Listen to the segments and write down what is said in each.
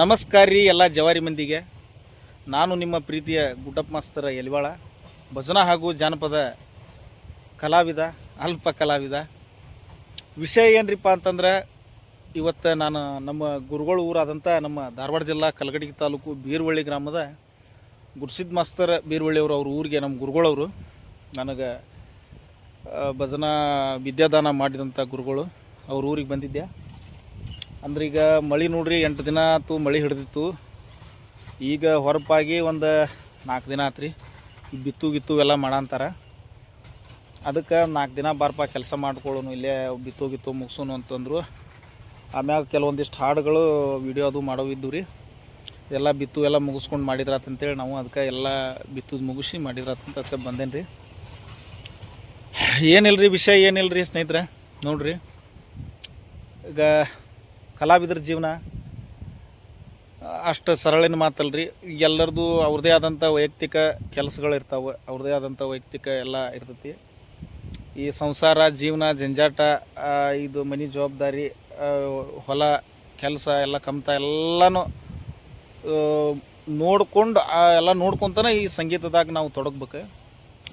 ನಮಸ್ಕಾರ ರೀ ಎಲ್ಲ ಜವಾರಿ ಮಂದಿಗೆ. ನಾನು ನಿಮ್ಮ ಪ್ರೀತಿಯ ಗುಡ್ಡಪ್ಪ ಮಾಸ್ತರ ಎಲಿವಾಳ ಭಜನಾ ಹಾಗೂ ಜಾನಪದ ಕಲಾವಿದ, ಅಲ್ಪ ಕಲಾವಿದ. ವಿಷಯ ಏನ್ರಿಪ್ಪ ಅಂತಂದ್ರೆ, ಇವತ್ತು ನಾನು ನಮ್ಮ ಗುರುಗಳ ಊರಾದಂಥ ನಮ್ಮ ಧಾರವಾಡ ಜಿಲ್ಲಾ ಕಲಗಡಗಿ ತಾಲೂಕು ಬೀರ್ವಳ್ಳಿ ಗ್ರಾಮದ ಗುರ್ಸಿದ್ ಮಾಸ್ತರ್ ಬೀರ್ವಳ್ಳಿಯವರು ಅವ್ರ ಊರಿಗೆ ನಮ್ಮ ಗುರುಗಳವರು ನನಗೆ ಭಜನಾ ವಿದ್ಯಾದಾನ ಮಾಡಿದಂಥ ಗುರುಗಳು ಅವ್ರ ಊರಿಗೆ ಬಂದಿದ್ದೆ ಅಂದ್ರೆ ಈಗ ಮಳೆ ನೋಡ್ರಿ, ಎಂಟು ದಿನ ಆತು ಮಳೆ ಹಿಡ್ದಿತ್ತು. ಈಗ ಹೊರಪಾಗಿ ಒಂದು ನಾಲ್ಕು ದಿನ ಆತ್ರಿ. ಬಿತ್ತು ಗಿತ್ತು ಎಲ್ಲ ಮಾಡಂತಾರೆ. ಅದಕ್ಕೆ ನಾಲ್ಕು ದಿನ ಬಾರಪ್ಪ ಕೆಲಸ ಮಾಡ್ಕೊಳ್ಳೋನು, ಇಲ್ಲೇ ಬಿತ್ತು ಗಿತ್ತು ಮುಗಿಸೋನು ಅಂತಂದ್ರು. ಆಮ್ಯಾಗ ಕೆಲವೊಂದಿಷ್ಟು ಹಾಡುಗಳು, ವಿಡಿಯೋ ಅದು ಮಾಡೋ ಇದ್ದು ರೀ ಎಲ್ಲ ಬಿತ್ತು ಎಲ್ಲ ಮುಗಿಸ್ಕೊಂಡು ಮಾಡಿದ್ರಾತಂತೇಳಿ ನಾವು ಅದಕ್ಕೆ ಎಲ್ಲ ಬಿತ್ತುದು ಮುಗಿಸಿ ಮಾಡಿದ್ರಾತಂತ ಅದಕ್ಕೆ ಬಂದೇನು ರೀ ಏನಿಲ್ಲ ರೀ ವಿಷಯ ಏನಿಲ್ಲ ರೀ ಸ್ನೇಹಿತರೆ? ನೋಡ್ರಿ. ಈಗ ಕಲಾವಿದರ ಜೀವನ, ಅಷ್ಟು ಸರಳಿನ ಮಾತಲ್ಲ ರೀ ಎಲ್ಲರದು ಅವ್ರದ್ದೇ ಆದಂಥ ವೈಯಕ್ತಿಕ ಕೆಲಸಗಳಿರ್ತಾವೆ ಅವ್ರದ್ದೇ ಆದಂಥ ವೈಯಕ್ತಿಕ ಎಲ್ಲ ಇರ್ತೈತಿ. ಈ ಸಂಸಾರ, ಜೀವನ, ಜಂಜಾಟ ಇದು ಮನೆ ಜವಾಬ್ದಾರಿ ಹೊಲ, ಕೆಲಸ, ಎಲ್ಲ ಕಮ್ತ ಎಲ್ಲನೂ ನೋಡ್ಕೊಂಡು ಎಲ್ಲ ನೋಡ್ಕೊತಾನೆ ಈ ಸಂಗೀತದಾಗ ನಾವು ತೊಡಗ್ಬೇಕು.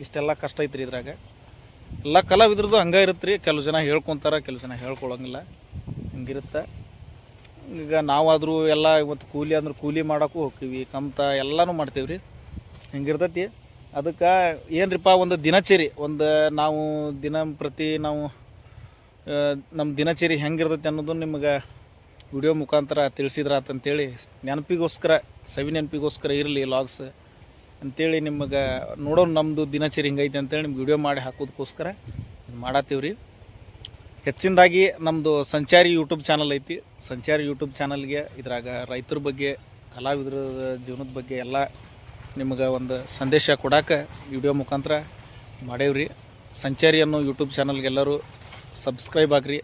ಇಷ್ಟೆಲ್ಲ ಕಷ್ಟ ಐತ್ರಿ ಇದ್ರಾಗ. ಎಲ್ಲ ಕಲಾವಿದ್ರದ್ದು ಹಂಗೆ ಇರುತ್ತೆ ರೀ ಕೆಲವು ಜನ ಹೇಳ್ಕೊತಾರ, ಕೆಲವು ಜನ ಹೇಳ್ಕೊಳಂಗಿಲ್ಲ. ಹಿಂಗಿರುತ್ತೆ. ಈಗ ನಾವಾದರೂ ಎಲ್ಲ ಇವತ್ತು ಕೂಲಿ ಅಂದ್ರೆ ಕೂಲಿ ಮಾಡೋಕ್ಕೂ ಹೋಗ್ತೀವಿ ಕಮ್ತ ಎಲ್ಲನೂ ಮಾಡ್ತೀವಿ ರೀ ಹಿಂಗಿರ್ತೈತಿ? ಅದಕ್ಕೆ ಏನ್ರಿಪ್ಪ ಒಂದು ದಿನಚರಿ, ಒಂದು ನಾವು ದಿನ ಪ್ರತಿ ನಾವು ನಮ್ಮ ದಿನಚರಿ ಹೆಂಗಿರ್ತೈತಿ ಅನ್ನೋದು ನಿಮ್ಗೆ ವಿಡಿಯೋ ಮುಖಾಂತರ ತಿಳಿಸಿದ್ರಾತಂತೇಳಿ ನೆನಪಿಗೋಸ್ಕರ, ಸವಿ ನೆನಪಿಗೋಸ್ಕರ ಇರಲಿ ಲಾಗ್ಸ್ ಅಂತೇಳಿ ನಿಮಗೆ ನೋಡೋ ನಮ್ಮದು ದಿನಚರಿ ಹಿಂಗೈತೆ ಅಂತೇಳಿ ನಿಮ್ಗೆ ವಿಡಿಯೋ ಮಾಡಿ ಹಾಕೋದಕ್ಕೋಸ್ಕರ ಮಾಡತ್ತೀವ್ರಿ. ಹೆಚ್ಚಿನದಾಗಿ ನಮ್ಮದು ಸಂಚಾರಿ ಯೂಟ್ಯೂಬ್ ಚಾನಲ್ ಐತಿ. ಸಂಚಾರಿ ಯೂಟ್ಯೂಬ್ ಚಾನಲ್ಗೆ ಇದ್ರಾಗ ರೈತರ ಬಗ್ಗೆ ಕಲಾವಿದರ ಜೀವನದ ಬಗ್ಗೆ ಎಲ್ಲ ನಿಮಗೆ ಒಂದು ಸಂದೇಶ ಕೊಡಾಕ ವಿಡಿಯೋ ಮುಖಾಂತರ ಮಾಡೇವ್ರಿ. ಸಂಚಾರಿ ಅನ್ನೋ ಯೂಟ್ಯೂಬ್ ಚಾನಲ್ಗೆಲ್ಲರೂ ಸಬ್ಸ್ಕ್ರೈಬ್ ಆಗ್ರಿ.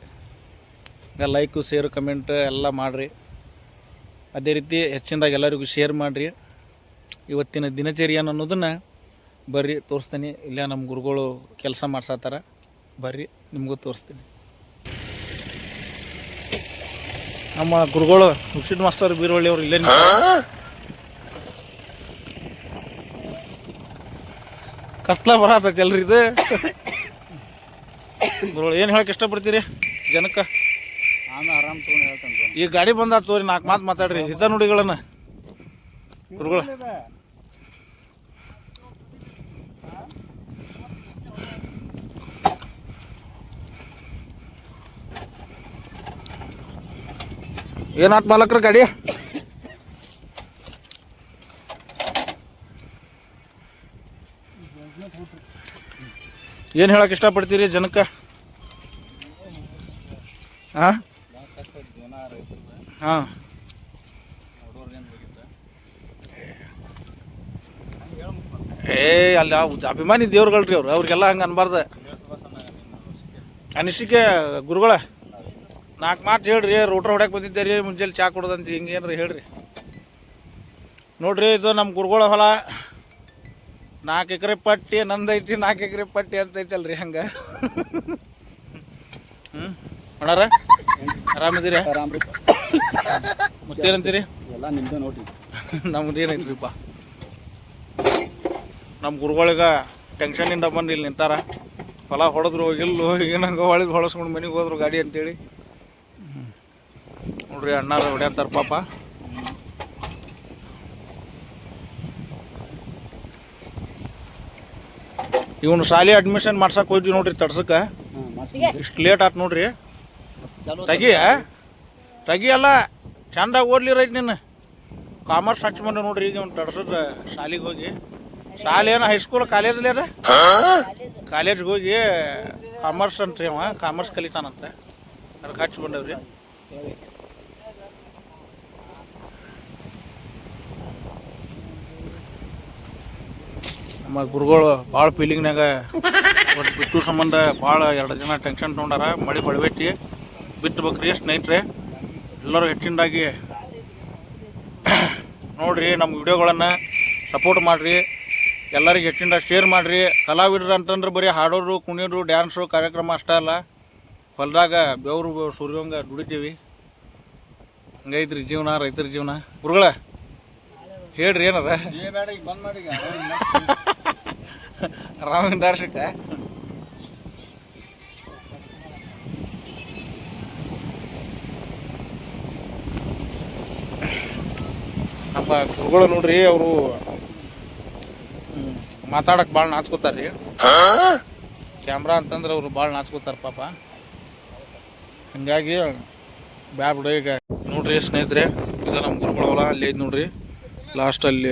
ಲೈಕು ಶೇರು ಕಮೆಂಟ್ ಎಲ್ಲ ಮಾಡಿರಿ. ಅದೇ ರೀತಿ ಹೆಚ್ಚಿನದಾಗಿ ಎಲ್ಲರಿಗೂ ಶೇರ್ ಮಾಡಿರಿ. ಇವತ್ತಿನ ದಿನಚರಿ ಏನು ಅನ್ನೋದನ್ನು ಬರ್ರಿ, ತೋರಿಸ್ತೀನಿ. ಇಲ್ಲ ನಮ್ಮ ಗುರುಗಳು ಕೆಲಸ ಮಾಡ್ಸತ್ತಾರ ಬರ್ರಿ, ನಿಮಗೂ ತೋರಿಸ್ತೀನಿ. ನಮ್ಮ ಗುರುಗಳು ಹುಷಿದ್ ಮಾಸ್ಟರ್ ಬೀರವಳ್ಳಿ ಅವರು ಇಲ್ಲೇ. ಕತ್ಲ ಬರತೈತಿ ಅಲ್ರಿ ಇದು. ಗುರುಗಳು, ಏನು ಹೇಳಕ್ಕೆ ಇಷ್ಟಪಡ್ತೀರಿ ಜನಕ್ಕೆ? ನಾನು ಆರಾಮ್ ತೊಗೊಂಡು ಈ ಗಾಡಿ ಬಂದ ತೋರಿ, ನಾಲ್ಕು ಮಾತು ಮಾತಾಡ್ರಿ ಹಿತ ನುಡಿಗಳನ್ನ. ಗುರುಗಳು. ಏನಾತ್ ಮಾಲಕ್ರ ಗಾಡಿ? ಏನು ಹೇಳಕ್ ಇಷ್ಟಪಡ್ತೀರಿ ಜನಕ್ಕೆ? ಹಾಂ ಏ, ಅಲ್ಲಿ ಅಭಿಮಾನಿ ದೇವ್ರುಗಳ್ರಿ ಅವ್ರು. ಅವ್ರಿಗೆಲ್ಲ ಹಂಗೆ ಅನ್ಬಾರ್ದ. ಅನಿಸಿಕೆ, ಗುರುಗಳ. ನಾಲ್ಕು ಮಾತು ಹೇಳ್ರಿ ರೋಟ್ರ್ ಹೊಡ್ಯಾಕೆ ಬಂದಿದ್ದೀರಿ ಮುಂಜಾನೆ ಚಾ ಕೊಡೋದಂತ ಹಿಂಗೇನ್ರಿ ಹೇಳ್ರಿ. ನೋಡ್ರಿ, ಇದು ನಮ್ಮ ಗುರುಗಳ ಹೊಲ. ನಾಲ್ಕು ಎಕರೆ ಪಟ್ಟಿ ನಂದೈತಿ ನಾಲ್ಕು ಎಕರೆ ಪಟ್ಟಿ ಅಂತ ಐತಲ್ರಿ ಹಂಗೆ. ಹ್ಞೂ ಅಣ್ಣಾರ? ಆರಾಮಿದ್ದೀರಿ? ಆರಾಮ್ ರೀ ಮತ್ತೇನಂತೀರಿ? ಎಲ್ಲ ನಿಮ್ದು ನೋಡ್ರಿ ನಮ್ದು ಏನೈತ್ರಿಪ್ಪ. ನಮ್ಮ ಗುರುಗಳಿಗ ಟೆನ್ಷನಿಂದ ಬಂದು ಇಲ್ಲಿ ನಿಂತಾರ. ಹೊಲ ಹೊಡೆದ್ರು ಹೋಗಿಲ್ಲು ಏನಂಗ ಹೊಳಿದ್ ಹೊಳಸ್ಕೊಂಡು ಮನೆಗೆ ಹೋದ್ರು ಗಾಡಿ ಅಂತೇಳಿ. ನೋಡ್ರಿ ಅಣ್ಣಾರ ಹೊಡ್ಯಾತಾರ ಪಾಪ. ಇವನು ಶಾಲೆ ಅಡ್ಮಿಷನ್ ಮಾಡ್ಸಕ್ ಹೋಯ್ತಿ ನೋಡ್ರಿ ತಡ್ಸಕ್ಕೆ. ಇಷ್ಟು ಲೇಟ್ ಆತ್ ನೋಡ್ರಿ. ತಗಿ ತಗಿ ಅಲ್ಲ ಚಂದ ಓದ್ಲಿ ರೈಟ್ ನೀನು. ಕಾಮರ್ಸ್ ಹಚ್ಚ ಬಂದ ನೋಡ್ರಿ ಈಗ ಇವ್ನು ತಡ್ಸದ ಶಾಲಿಗೆ ಹೋಗಿ. ಶಾಲೆ ಏನು ಹೈಸ್ಕೂಲ್ ಕಾಲೇಜಲ್ಲಿ ಅದ? ಕಾಲೇಜ್ಗೆ ಹೋಗಿ ಕಾಮರ್ಸ್ ಅಂತ್ರಿ ಅವ ಕಾಮರ್ಸ್ ಕಲಿತಾನಂತೆ. ಅದಕ್ಕೆ ಹಚ್ಚಿ ಬಂದವ್ರಿ. ನಮ್ಮ ಗುರುಗಳು ಭಾಳ ಫೀಲಿಂಗ್ನಾಗ ಒಟ್ಟು ಬಿತ್ತು ಸಂಬಂಧ ಭಾಳ ಎರಡು ಜನ ಟೆನ್ಷನ್ ತೊಗೊಂಡಾರ, ಮಳೆ ಹೊಳವೆಟ್ಟಿ ಬಿತ್ತಬೇಕ್ರಿ ಸ್ನೇಹಿತರೆ. ಎಲ್ಲರೂ ಹೆಚ್ಚಿನದಾಗಿ ನೋಡಿರಿ ನಮ್ಮ ವಿಡಿಯೋಗಳನ್ನು ಸಪೋರ್ಟ್ ಮಾಡಿರಿ. ಎಲ್ಲರಿಗೆ ಹೆಚ್ಚಿನ ಶೇರ್ ಮಾಡಿರಿ. ಕಲಾವಿದ್ರು ಅಂತಂದ್ರೆ ಬರೀ ಹಾಡೋರು, ಕುಣಿಯೋರು ಡ್ಯಾನ್ಸು ಕಾರ್ಯಕ್ರಮ ಅಷ್ಟೇ ಅಲ್ಲ. ಹೊಲದಾಗ ಬೆವರು ಸುರಿಯೋಂಗ ದುಡಿತೀವಿ. ಹಂಗೈತ್ರಿ ಜೀವನ, ರೈತರ ಜೀವನ. ಗುರುಗಳ, ಹೇಳ್ರಿ ಏನಾರ ಏ ಬೇಡ ಈಗ ಬಂದ್ ಮಾಡಿ ಈಗ ರಾಮಿನ ದರ್ಶಕ ನಮ್ಮ ಗುರುಗಳು ನೋಡ್ರಿ ಅವರು ಮಾತಾಡಕ್ ಭಾಳ ನಾಚ್ಕೋತಾರ್ರಿ. ಕ್ಯಾಮ್ರಾ ಅಂತಂದ್ರೆ ಅವ್ರು ಭಾಳ ನಾಚ್ಕೋತಾರ ಪಾಪ. ಹಂಗಾಗಿ ಬ್ಯಾಬ್ಡ ಬಿಡು ಈಗ. ನೋಡ್ರಿ ಸ್ನೇಹಿತರೆ ಇದು ನಮ್ಮ ಗುರುಗಳ ಹೊಲ ಅಲ್ಲಿ ಐತಿ ನೋಡ್ರಿ. ಲಾಸ್ಟ್ ಅಲ್ಲಿ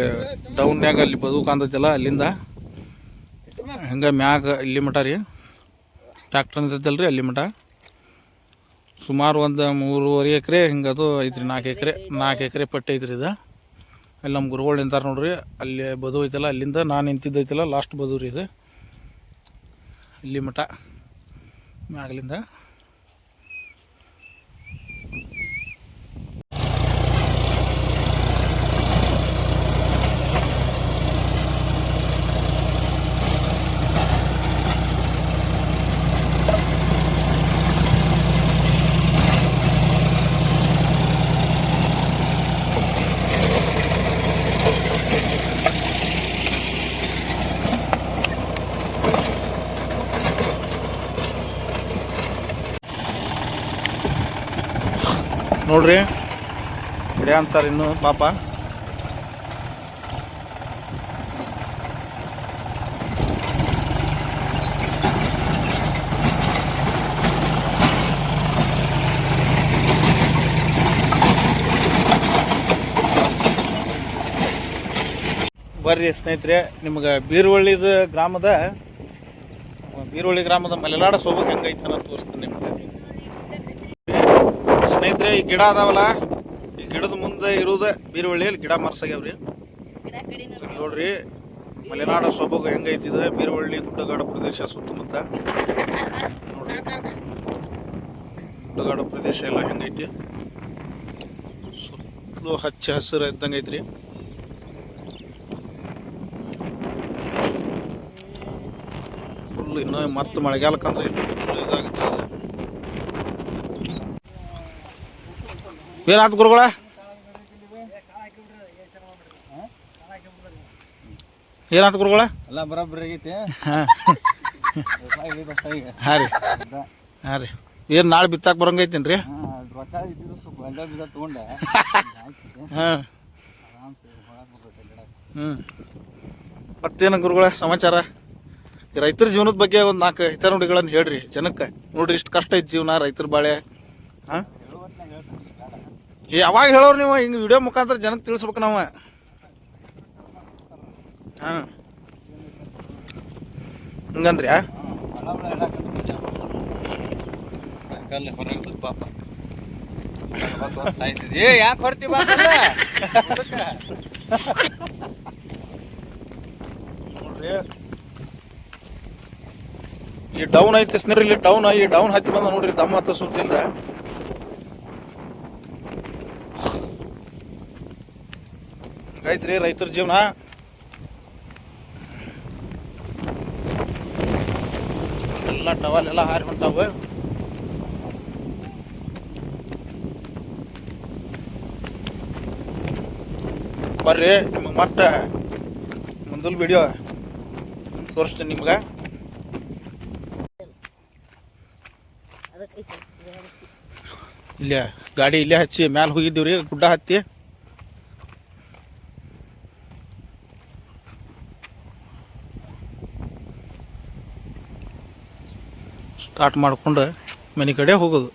ಡೌನ್ಯಾಗ ಅಲ್ಲಿ ಬದುಕು ಅಲ್ಲಿಂದ. ಹಂಗೆ ಮ್ಯಾಗ ಇಲ್ಲಿ ಮಠ ರೀ? ಟ್ಯಾಕ್ಟರ್ ರೀ ಅಲ್ಲಿ ಮಠ? ಸುಮಾರು ಒಂದು ಮೂರುವರೆ ಎಕರೆ ಹಿಂಗೆ ಅದು ಐತ್ರಿ, ನಾಲ್ಕು ಎಕರೆ ನಾಲ್ಕು ಎಕರೆ ಪಟ್ಟಿ ಐತ್ರಿ ಇದು. ಅಲ್ಲಿ ನಮ್ಮ ಗುರುಗಳು ನಿಂತಾರೆ ನೋಡ್ರಿ, ಅಲ್ಲಿ ಬದು ಐತಲ್ಲ, ಅಲ್ಲಿಂದ ನಾನು ನಿಂತಿದ್ದೈತಲ್ಲ ಲಾಸ್ಟ್ ಬದು ರೀ ಇದು. ಇಲ್ಲಿ ಮಠ, ಮ್ಯಾಗಲಿಂದ. ನೋಡ್ರಿ. ಹಿಡಿಯ ಅಂತಾರೆ ಇನ್ನು ಪಾಪ. ಬರ್ರಿ ಸ್ನೇಹಿತರೆ, ನಿಮ್ಗೆ ಬೀರುವಳ್ಳಿದ ಗ್ರಾಮದ, ಬೀರುವಳ್ಳಿ ಗ್ರಾಮದ ಮಲೆನಾಡ ಸೋಬಕ್ಕೆ ಹೆಂಗೈತೆ ಅನ್ನೋದು ತೋರಿಸ್ತೀನಿ ನಿಮ್ಗೆ. ಈ ಗಿಡ ಅದಾವಲ್ಲ, ಈ ಗಿಡದ ಮುಂದೆ ಇರುವುದ ಬೀರುವಳ್ಳಿಯಲ್ಲಿ ಗಿಡ ಮರ್ಸಾಗ್ಯಾವ್ರಿ. ನೋಡ್ರಿ, ಮಲೆನಾಡ ಸೊಬಗು ಹೆಂಗೈತಿದೆ, ಬೀರುವಳ್ಳಿ, ಗುಡ್ಡಗಾಡು ಪ್ರದೇಶ ಸುತ್ತಮುತ್ತ. ನೋಡ್ರಿ, ಗುಡ್ಡಗಾಡು ಪ್ರದೇಶ ಎಲ್ಲ ಹೆಂಗೈತಿ? ಸುತ್ತಲೂ ಹಚ್ಚ ಹಸಿರು ಇದ್ದಂಗೆ ಐತ್ರಿ ಫುಲ್ ಇನ್ನೂ ಮತ್ತೆ ಮಳೆಗಾಲಕ್ಕಂದ್ರೆ ಇದಾಗುತ್ತೆ ಇದು. ಏನಾಯ್ತು ಗುರುಗಳ? ಏನಾಯ್ತು ಗುರುಗಳ? ಎಲ್ಲ ಬರೋಬ್ಬರಿ ಆಗೈತಿ. ಹಾಂ. ರೀ. ಹಾಂ ರೀ. ಏನು ನಾಳೆ ಬಿತ್ತಾಕ ಬರಂಗೈತೇನು ರೀ ತೊಗೊಂಡೆ. ಹಾಂ. ಹ್ಞೂ ಮತ್ತೇನು ಗುರುಗಳ ಸಮಾಚಾರ? ಈ ರೈತರ ಜೀವನದ ಬಗ್ಗೆ ಒಂದು ನಾಲ್ಕು ಹಿತನುಡಿಗಳನ್ನು ಹೇಳ್ರಿ. ಜನಕ್ಕೆ ನೋಡ್ರಿ ಇಷ್ಟು ಕಷ್ಟ ಐತಿ ಜೀವನ ರೈತರ ಬಾಳೆ. ಹಾಂ? ಯಾವಾಗ ಹೇಳೋರು ನೀವು ಹಿಂಗೆ ವಿಡಿಯೋ ಮುಖಾಂತರ ಜನಕ್ಕೆ ತಿಳಿಸ್ಬೇಕು ನಾವು. ಹಾಂ. ಹಿಂಗಂದ್ರಿ ಏ ಯಾಕೆ ಹೊಡ್ತಿ ಬಾ ನೋಡ್ರಿ. ಈ ಡೌನ್ ಐತಿ ಸ್ನೇಹಿತರೆ ಇಲ್ಲಿ ಡೌನ್ ಈ ಡೌನ್ ಹತ್ತಿ ಬಂದ ನೋಡ್ರಿ ದಮ್ಮ ಹತ್ತ ಸುತ್ತಿಲ್ಲ ಐತ್ರಿ ರೈತರ ಜೀವನ. ಎಲ್ಲ ಟವಲ್ ಎಲ್ಲ ಹಾರಿ ಹೊಂಟಾವ. ಬರ್ರಿ ನಿಮಗೆ ಮತ್ತೆ ಮುಂದಲ್ ವಿಡಿಯೋ ತೋರಿಸ್ತೀನಿ ನಿಮ್ಗೆ. ಇಲ್ಲೇ ಗಾಡಿ ಇಲ್ಲೇ ಹಚ್ಚಿ ಮ್ಯಾಲೆ ಹೋಗಿದ್ದೀವಿ ರೀ ಗುಡ್ಡ ಹತ್ತಿ. ಸ್ಟಾರ್ಟ್ ಮಾಡ್ಕೊಂಡು ಮನೆ ಕಡೆ ಹೋಗೋದು.